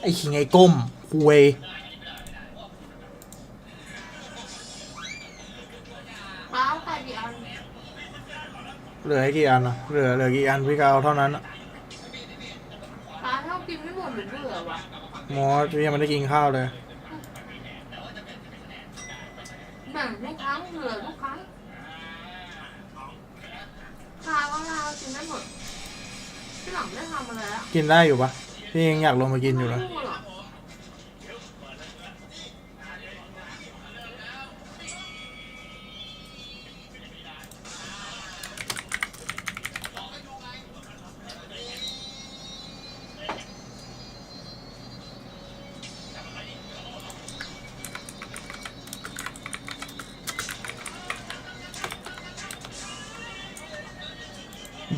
ไอ้ขิงไอ้ก้มคุยป้าเอาไข่กี่อันเหลือให้กี่อันอะเหลือเหลือกี่อันพี่ก็เอาเท่านั้นอะป้าถ้ากินไม่หมดหรือเบื่อวะหมอพี่ยังไม่ได้กินข้าวเลยแบ่งทุกครั้งเหลือทุกครั้งข้าวก็ข้าวกินได้หมดที่หลังได้ทำอะไรอะกินได้อยู่ปะ พี่ยังอยากลงมากินอยู่เลยพูดเหรอ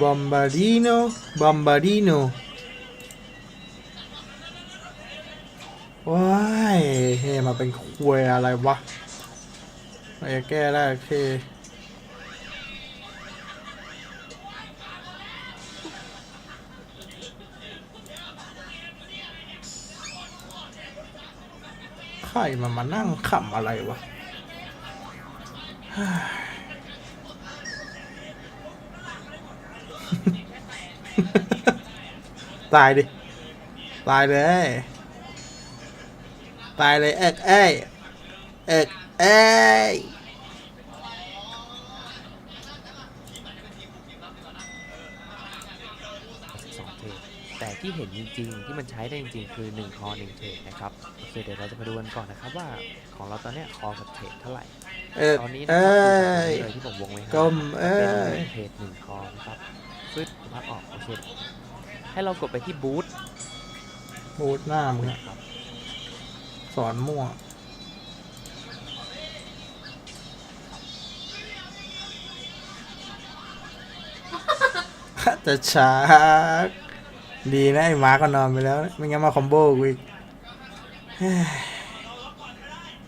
บอมบาดิโนบอมบาดิโน เป็นควยอะไรวะอะไรแก้ได้โอเคใครมันมานั่งขำอะไรวะตายดิ ตายเลย ตายเลยเอ็กเอ้ยเอ็กเอ้ยสองเทรดแต่ที่เห็นจริงๆ ที่มันใช้ได้จริงๆ คือ 1 คอ 1 เทรดนะครับ โอเค เดี๋ยวเราจะมาดูกันก่อนนะครับว่าของเราตอนเนี้ยคอกับเทรดเท่าไหร่ เอ็กตอนนี้นะเอ้ครับดูจากตรงนี้ยเลยที่ผมวงไว้ให้ก้มเอ้ย เป็นเทรดหนึ่งคอนะครับฟึดพักออก โอเค ให้เรากดไปที่บูทบูดหน้ามึงอะนะครับ สอนมั่ว จะชักดีนะ ไอ้มาก็นอนไปแล้วไม่งั้นมาคอมโบกูอีก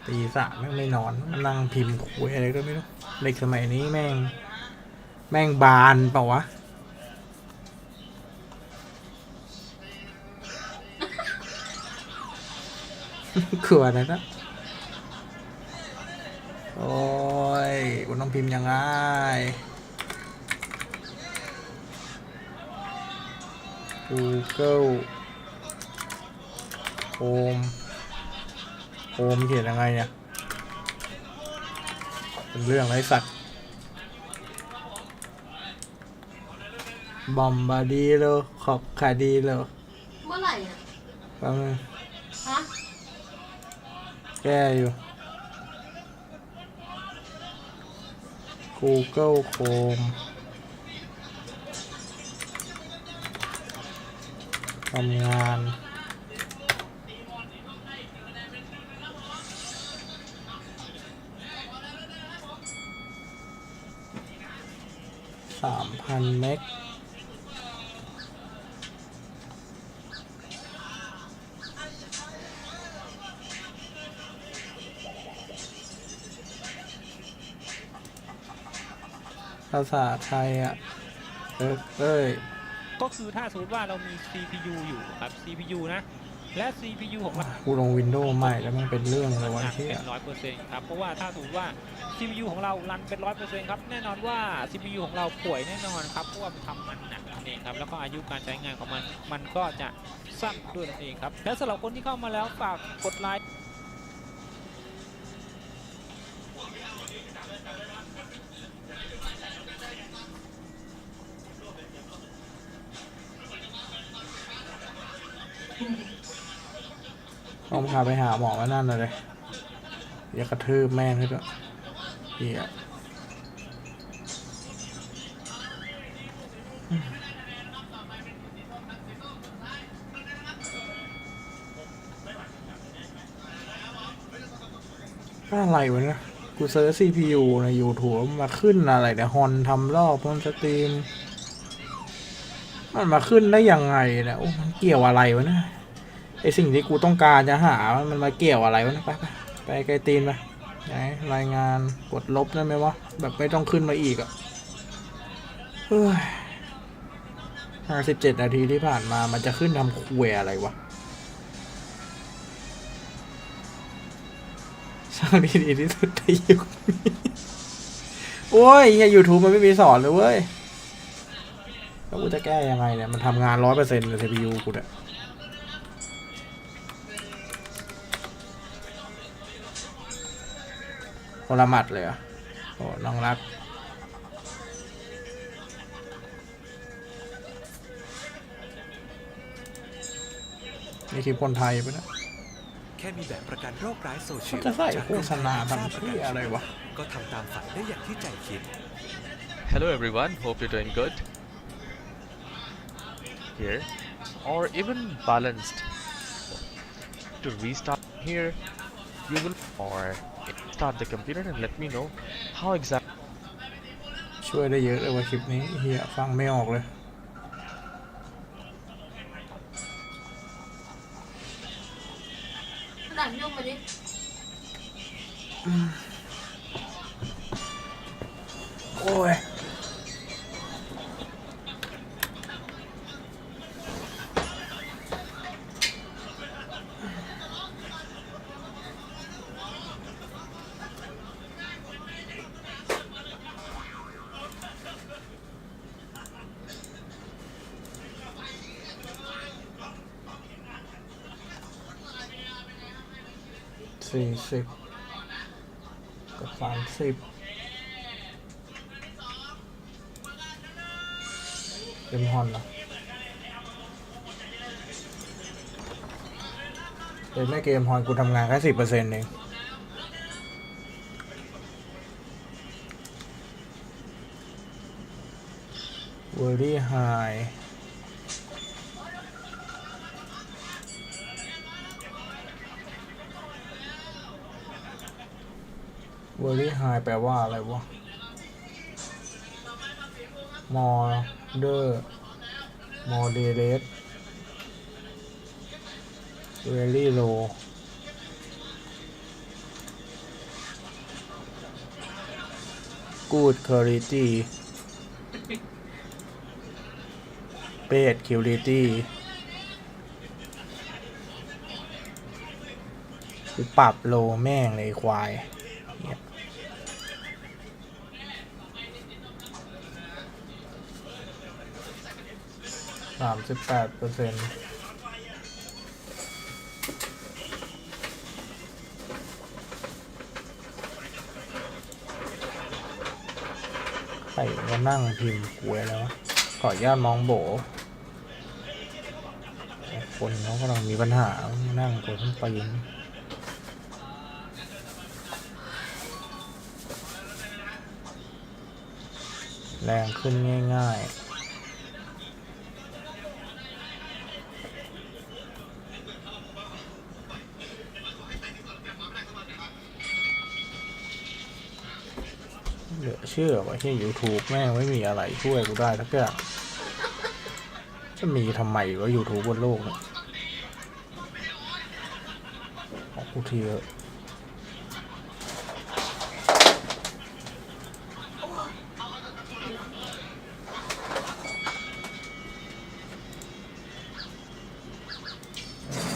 ตีสามแม่งไม่นอนมันนั่งพิมพ์คุยอะไรก็ไม่รู้เด็กสมัยนี้แม่ง แม่งบานเปล่าวะ ขวดนะนะ โอ้ยกูต้องพิมพ์ยังไง Google Home Home เขียนยังไงเนี่ย เป็นเรื่องไรสัตว์บอมบาดีโลขอบคาดีโลเมื่อไหร่อะแป๊บนึงฮะ แก้อยู่ Google Chrome ทำงานสามพันเมก ภาษาไทยอะเออเอ้ย ก็คือถ้าสมมติว่าเรามี CPU อยู่ครับ CPU นะ และ CPU ของเรากูลงวินโดว์ใหม่แล้วมันเป็นเรื่องเลยหวะนักที่เป็นร้อยเปอร์เซ็นต์ครับ เพราะว่าถ้าสมมติว่า CPU ของเรารันเป็นร้อยเปอร์เซ็นต์ครับ แน่นอนว่า CPU ของเราป่วยแน่นอนครับ เพราะว่ามันทำมันหนักนั่นเองครับ แล้วก็อายุการใช้งานของมัน มันก็จะสั้นด้วยนั่นเองครับ และสำหรับคนที่เข้ามาแล้วฝากกดไลค์ พาไปหาหมอว่านั่นเลยอย่ากระทืบแม่งให้ด้วยเฮียอะไรวะเนี่ยกูเซิร์ช CPU ใน YouTube มาขึ้นอะไรเนี่ยฮอนทำรอบฮอนสตรีม มันมาขึ้นได้ยังไงเนี่ยโอ้มันเกี่ยวอะไรวะเนี่ย ไอสิ่งที่กูต้องการจะหา มันมาเกี่ยวอะไรวะเนี่ยไปไปไปไกลตีนไปไหนรายงานกดลบได้ไหมวะ แบบไม่ต้องขึ้นมาอีกอะเฮ้ยห้าสิบเจ็ดนาทีที่ผ่านมามันจะขึ้นทำคุยอะไรวะช่างที่ดีที่สุดในยุคนี้โอ้ยเฮียยูทูบมันไม่มีสอนเลยเว้ยแล้วกูจะแก้ยังไงเนี่ย มันทำงานร้อยเปอร์เซ็นต์เลย CPU กูเนี่ย คนละหมัดเลยเหรอะโอ้น้องรัก นี่คือคนไทยปะเนี่ยแค่มีแบบประกันโรคร้ายโซเชีเขายลจะใส่จากโฆษณาทำเพื่ออะไรวะ ก็ทำตามฝันได้อย่างที่ใจคิด Hello everyone, hope you're doing good. Here, or even balanced. To restart here, you will or start the computer and let me know how exactly ช่วยได้เยอะเลยว่าคลิปนี้เฮียฟังไม่ออกเลยดันยุ่งมาดิ โอ้ย สี่สิบกับสามสิบเป็นฮอนเหรอเป็นแม่เกมฮอนกูทำงานแค่สิบเปอร์เซ็นต์เองเวอร์รี่ไฮ เวอร์รี่ไฮแปลว่าอะไรวะมอเดอร์มอเดเรสเวลี่โลกูดคุณลิตี้เบดคิวลิตี้ปรับโลแม่งเลยควาย สามสิบแปดเปอร์เซ็นต์ใครก็นั่งพิมพ์หวยแล้วะขออนุญาตมองโบ คนเขากำลังมีปัญหา นั่งกดขึ้นไปยิงแรงขึ้นง่าย ๆ เหลือเชื่อว่าที่ YouTube แม่งไม่มีอะไรช่วยกูได้ทักอย่างจะมีทำไมวะ YouTube บนโลกเนี่ยขอกูทีเถอะ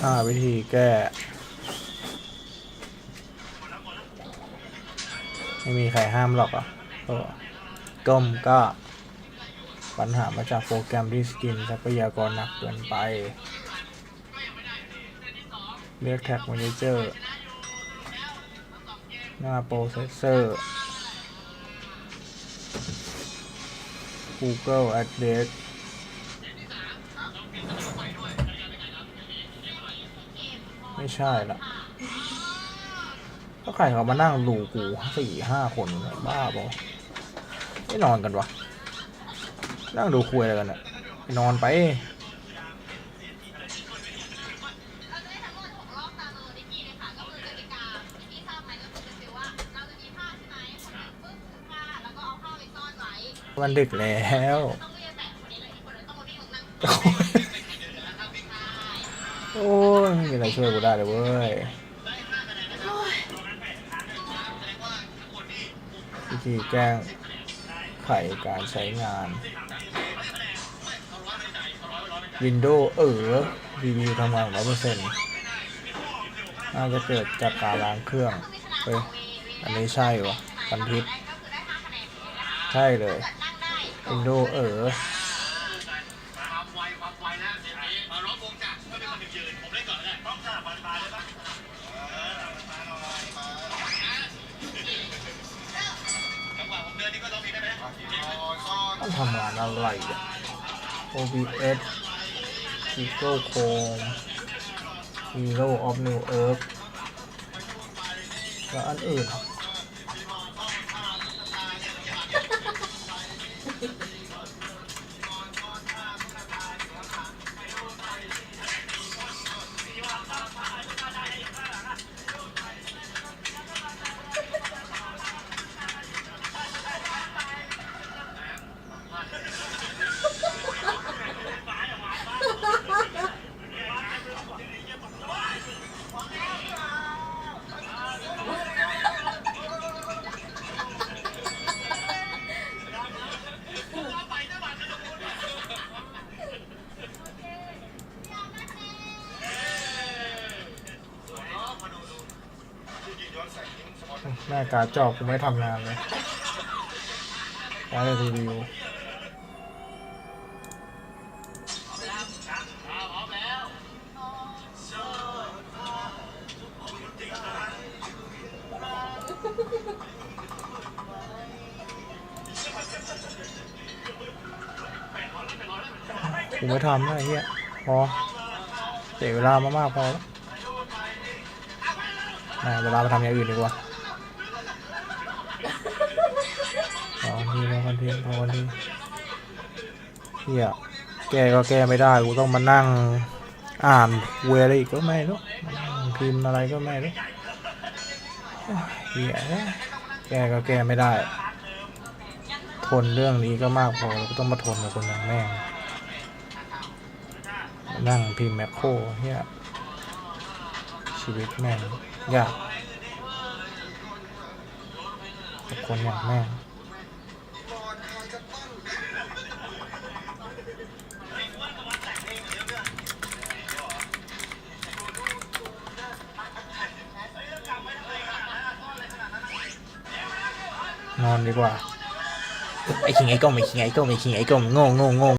หาวิธีแก้ ไม่มีใครห้ามหรอกอะ ก็ก้มก็ปัญหามาจากโปรแกรมที่สกินทรัพยากรหนักเกินไป เลือกแท็กม a นเจอร์หน้าโปรเซสเซอร์ Google Address ไม่ใช่ละก็ใครเขามานั่งดูกูสี่ห้าคนบ้าบอ ไม่นอนกันวะ นั่งดูคุยอะไรกันอะไปนอนไปมันดึกแล้วโอ้ยไม่มีอะไรช่วยกูได้เลยเว้ยวิธีแจ้ง ไขการใช้งาน Windows เออรีวิวทำงานร้อยเปอร์เซ็นต์น่าจะเกิดจากการล้างเครื่องเฮ้ยอันนี้ใช่วะพันทิปใช่เลย Windows เออ ทำงานอะไรอะ OBS Google Chrome Hero of New Earth แล้วอันอื่นอะ การจอกูไม่ทำงานเลยการดรีวิวกูไม่ทำนะไอ้เฮียพอเสียเวลามามากพอแล้วเวลาไปทำอย่างอื่นดีกว่า พอทีพอคนทีพอคนทีเฮียแก้ก็แก้ไม่ได้กูต้องมานั่งอ่านเวอะไรอีกก็ไม่รู้นั่งพิมพ์อะไรก็ไม่รู้เฮียแก้ก็แก้ไม่ได้ ทนเรื่องนี้ก็มากพอแล้วก็ต้องมาทนกับคนอย่างแม่งนั่งพิมพ์แมคโครเฮียชีวิตแม่งยากกับคนอย่างแม่ง นอนดีกว่าไอ้คิงไอ้ก้มไอ้คิงไอ้ก้มไอ้คิงไอ้ก้มโง่โง่โง่